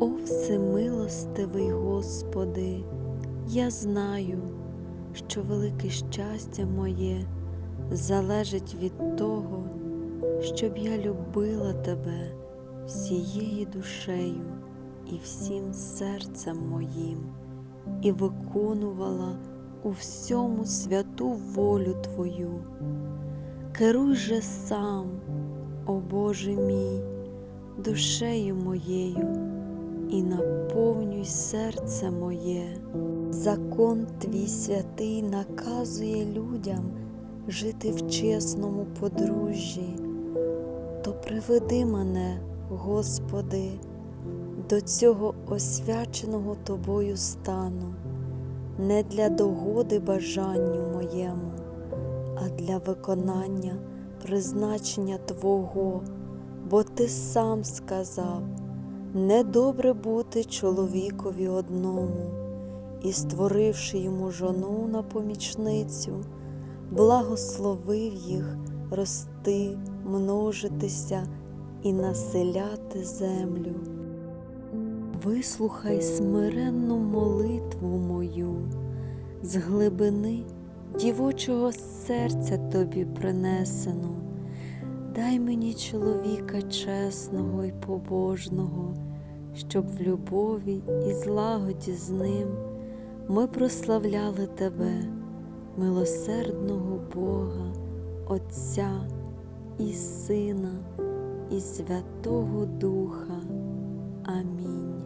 О всемилостивий Господи, я знаю, що велике щастя моє залежить від того, щоб я любила Тебе всією душею і всім серцем моїм, і виконувала у всьому святу волю Твою. Керуй же сам, о Боже мій, душею моєю і наповнюй серце моє. Закон твій святий наказує людям жити в чесному подружжі, то приведи мене, Господи, до цього освяченого Тобою стану, не для догоди бажанню моєму, а для виконання призначення Твого, бо Ти сам сказав, недобре бути чоловікові одному, і, створивши йому жону на помічницю, благословив їх рости, множитися і населяти землю. Вислухай смиренну молитву мою, з глибини дівочого серця тобі принесену. Дай мені чоловіка чесного і побожного, щоб в любові і злагоді з ним ми прославляли Тебе, милосердного Бога, Отця і Сина, і Святого Духа. Амінь.